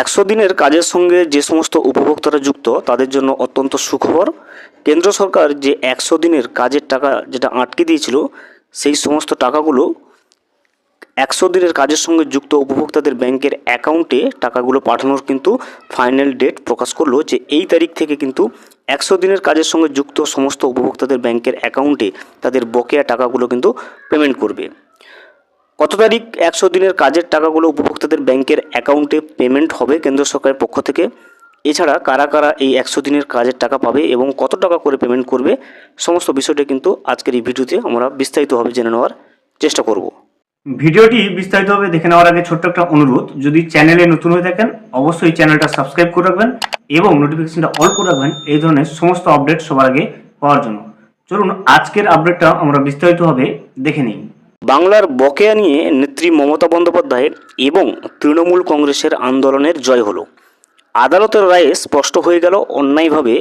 একশো দিনের কাজের সঙ্গে যে সমস্ত উপভোক্তারা যুক্ত, তাদের জন্য অত্যন্ত সুখবর। কেন্দ্র সরকার যে একশো দিনের কাজের টাকা যেটা আটকে দিয়েছিল, সেই সমস্ত টাকাগুলো একশো দিনের কাজের সঙ্গে যুক্ত উপভোক্তাদের ব্যাংকের অ্যাকাউন্টে টাকাগুলো পাঠানোর কিন্তু ফাইনাল ডেট প্রকাশ করল যে এই তারিখ থেকে কিন্তু একশো দিনের কাজের সঙ্গে যুক্ত সমস্ত উপভোক্তাদের ব্যাংকের অ্যাকাউন্টে তাদের বকেয়া টাকাগুলো কিন্তু পেমেন্ট করবে। কত তারিখ? একশো দিনের কাজের টাকাগুলো উপভোক্তাদের ব্যাংকের অ্যাকাউন্টে পেমেন্ট হবে কেন্দ্র সরকারের পক্ষ থেকে। এছাড়া কারা কারা এই একশো দিনের কাজের টাকা পাবে এবং কত টাকা করে পেমেন্ট করবে, সমস্ত বিষয়টা কিন্তু আজকের এই ভিডিওতে আমরা বিস্তারিতভাবে জেনে নেওয়ার চেষ্টা করব। ভিডিওটি বিস্তারিতভাবে দেখে নেওয়ার আগে ছোট্ট একটা অনুরোধ, যদি চ্যানেলে নতুন হয়ে থাকেন, অবশ্যই চ্যানেলটা সাবস্ক্রাইব করে রাখবেন এবং নোটিফিকেশনটা অল করে রাখবেন, এই ধরনের সমস্ত আপডেট সবার আগে পাওয়ার জন্য। চলুন, আজকের আপডেটটা আমরা বিস্তারিতভাবে দেখে নিই। বাংলার বকেয়া নিয়ে নেত্রী মমতা বন্দ্যোপাধ্যায় এবং তৃণমূল কংগ্রেসের আন্দোলনের জয় হলো। আদালতের রায়ে স্পষ্ট হয়ে গেল অন্যায়ভাবে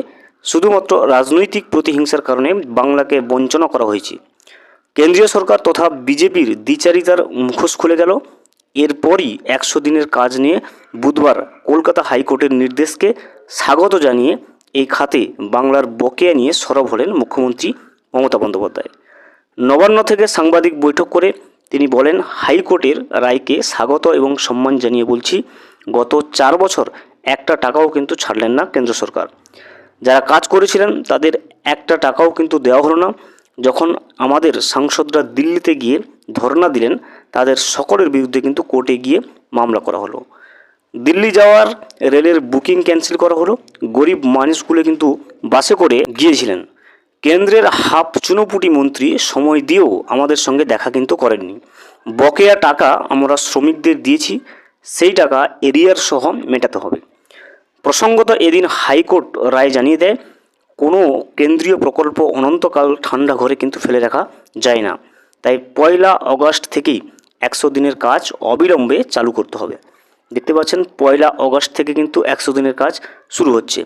শুধুমাত্র রাজনৈতিক প্রতিহিংসার কারণে বাংলাকে বঞ্চনা করা হয়েছে। কেন্দ্রীয় সরকার তথা বিজেপির দ্বিচারিতার মুখোশ খুলে গেল। এরপরই একশো দিনের কাজ নিয়ে বুধবার কলকাতা হাইকোর্টের নির্দেশকে স্বাগত জানিয়ে এই খাতে বাংলার বকেয়া নিয়ে সরব হলেন মুখ্যমন্ত্রী মমতা বন্দ্যোপাধ্যায়। নবান্ন থেকে সাংবাদিক বৈঠক করে তিনি বলেন, হাইকোর্টের রায়কে স্বাগত এবং সম্মান জানিয়ে বলছি, গত চার বছর একটা টাকাও কিন্তু ছাড়লেন না কেন্দ্র সরকার। যারা কাজ করেছিলেন তাদের একটা টাকাও কিন্তু দেওয়া হলো না। যখন আমাদের সাংসদরা দিল্লিতে গিয়ে ধর্ণা দিলেন, তাদের সকলের বিরুদ্ধে কিন্তু কোর্টে গিয়ে মামলা করা হলো। দিল্লি যাওয়ার রেলের বুকিং ক্যান্সেল করা হলো। গরিব মানুষগুলো কিন্তু বাসে করে গিয়েছিলেন। কেন্দ্রের হাফ চুনোপুটি মন্ত্রী সময় দিয়েও আমাদের সঙ্গে দেখা কিন্তু করেননি। বকেয়া টাকা আমরা শ্রমিকদের দিয়েছি, সেই টাকা এরিয়ার সহ মেটাতে হবে। প্রসঙ্গত এদিন হাইকোর্ট রায় জানিয়ে দেয়, কোনো কেন্দ্রীয় প্রকল্প অনন্তকাল ঠান্ডা ঘরে কিন্তু ফেলে রাখা যায় না। তাই পয়লা অগস্ট থেকেই একশো দিনের কাজ অবিলম্বে চালু করতে হবে। দেখতে পাচ্ছেন, পয়লা অগস্ট থেকে কিন্তু একশো দিনের কাজ শুরু হচ্ছে।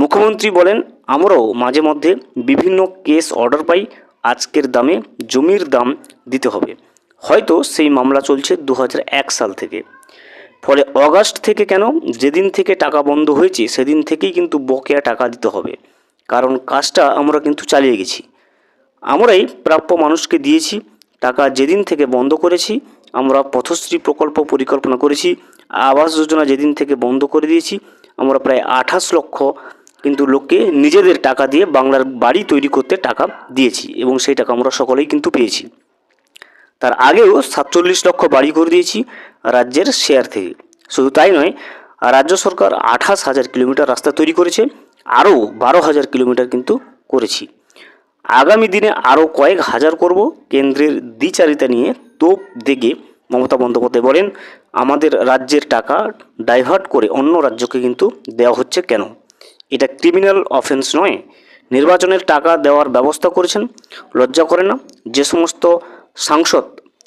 মুখ্যমন্ত্রী বলেন আমরাও মাঝে মধ্যে বিভিন্ন কেস অর্ডার পাই, আজকের দামে জমির দাম দিতে হবে। হয়তো সেই মামলা চলছে দু হাজার এক সাল থেকে। ফলে অগাস্ট থেকে কেন? যেদিন থেকে টাকা বন্ধ হয়েছে, সেদিন থেকেই কিন্তু বকেয়া টাকা দিতে হবে। কারণ কাজটা আমরা কিন্তু চালিয়ে গেছি। আমরাই প্রাপ্য মানুষকে দিয়েছি, টাকা যেদিন থেকে বন্ধ করেছি, আমরা পথশ্রী প্রকল্প পরিকল্পনা করেছি, আবাস যোজনা যেদিন থেকে বন্ধ করে দিয়েছি, আমরা প্রায় আঠাশ লক্ষ কিন্তু লোককে নিজেদের টাকা দিয়ে বাংলার বাড়ি তৈরি করতে টাকা দিয়েছি এবং সেই টাকা আমরা সকলেই কিন্তু পেয়েছি। তার আগেও সাতচল্লিশ লক্ষ বাড়ি করে দিয়েছি রাজ্যের শেয়ার থেকে। শুধু তাই নয়, রাজ্য সরকার আঠাশ হাজার কিলোমিটার রাস্তা তৈরি করেছে, আরও বারো হাজার কিলোমিটার কিন্তু করেছি। আগামী দিনে আরও কয়েক হাজার করব, কেন্দ্রের দ্বিচারিতা নিয়ে তোপ দেগে মমতা বন্দ্যোপাধ্যায় বলেন, আমাদের রাজ্যের টাকা ডাইভার্ট করে অন্য রাজ্যকে কিন্তু দেওয়া হচ্ছে কেন? এটা ক্রিমিনাল অফেন্স নয়। নির্বাচনের টাকা দেওয়ার ব্যবস্থা করেছেন। লজ্জা করে না, যে সমস্ত সাংসদ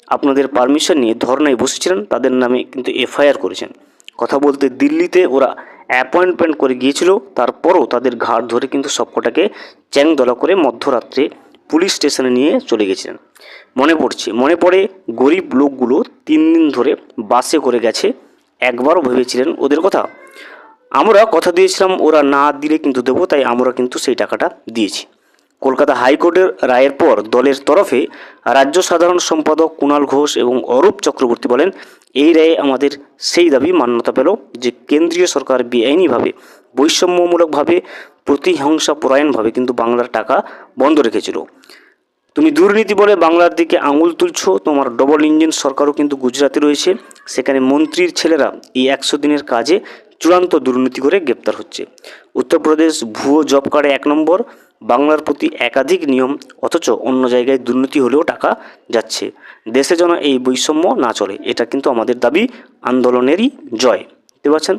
আপনাদের পারমিশন নিয়ে ধর্নায় বসেছিলেন, তাদের নামে কিন্তু এফআইআর করেছেন। কথা বলতে দিল্লিতে ওরা অ্যাপয়েন্টমেন্ট করে গিয়েছিল, তারপরও তাদের ঘাট ধরে কিন্তু সবকটাকে চ্যাংদলা করে মধ্যরাত্রে পুলিশ স্টেশনে নিয়ে চলে গেছিলেন। মনে পড়ছে, মনে পড়ে গরিব লোকগুলো তিন দিন ধরে বাসে করে গেছে, একবারও ভেবেছিলেন ওদের কথা। আমরা কথা দিয়েছিলাম, ওরা না দিলে কিন্তু দেবো, তাই আমরা কিন্তু সেই টাকাটা দিয়েছি। কলকাতা হাইকোর্টের রায়ের পর দলের তরফে রাজ্য সাধারণ সম্পাদক কুণাল ঘোষ এবং অরূপ চক্রবর্তী বলেন, এই রায়ে আমাদের সেই দাবি মান্যতা পেল যে কেন্দ্রীয় সরকার বেআইনিভাবে, বৈষম্যমূলকভাবে প্রতিহিংসা পরায়ণভাবে কিন্তু বাংলার টাকা বন্ধ রেখেছিল। তুমি দুর্নীতি বলে বাংলার দিকে আঙুল তুলছো, তোমার ডবল ইঞ্জিন সরকারও কিন্তু গুজরাতে রয়েছে। সেখানে মন্ত্রীর ছেলেরা এই একশো দিনের কাজে চূড়ান্ত দুর্নীতি করে গ্রেপ্তার হচ্ছে। উত্তরপ্রদেশ ভুয়ো জব কার্ডে এক নম্বর, বাংলার প্রতি একাধিক নিয়ম, অথচ অন্য জায়গায় দুর্নীতি হলেও টাকা যাচ্ছে। দেশে যেন এই বৈষম্য না চলে, এটা কিন্তু আমাদের দাবি, আন্দোলনেরই জয়। দেখতে পাচ্ছেন,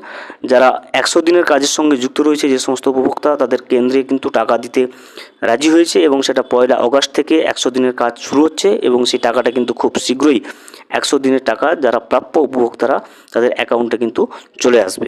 যারা একশো দিনের কাজের সঙ্গে যুক্ত রয়েছে, যে সমস্ত উপভোক্তা, তাদের কেন্দ্রে কিন্তু টাকা দিতে রাজি হয়েছে এবং সেটা পয়লা অগাস্ট থেকে একশো দিনের কাজ শুরু হচ্ছে এবং সেই টাকাটা কিন্তু খুব শীঘ্রই একশো দিনের টাকা যারা প্রাপ্য উপভোক্তারা, তাদের অ্যাকাউন্টে কিন্তু চলে আসবে।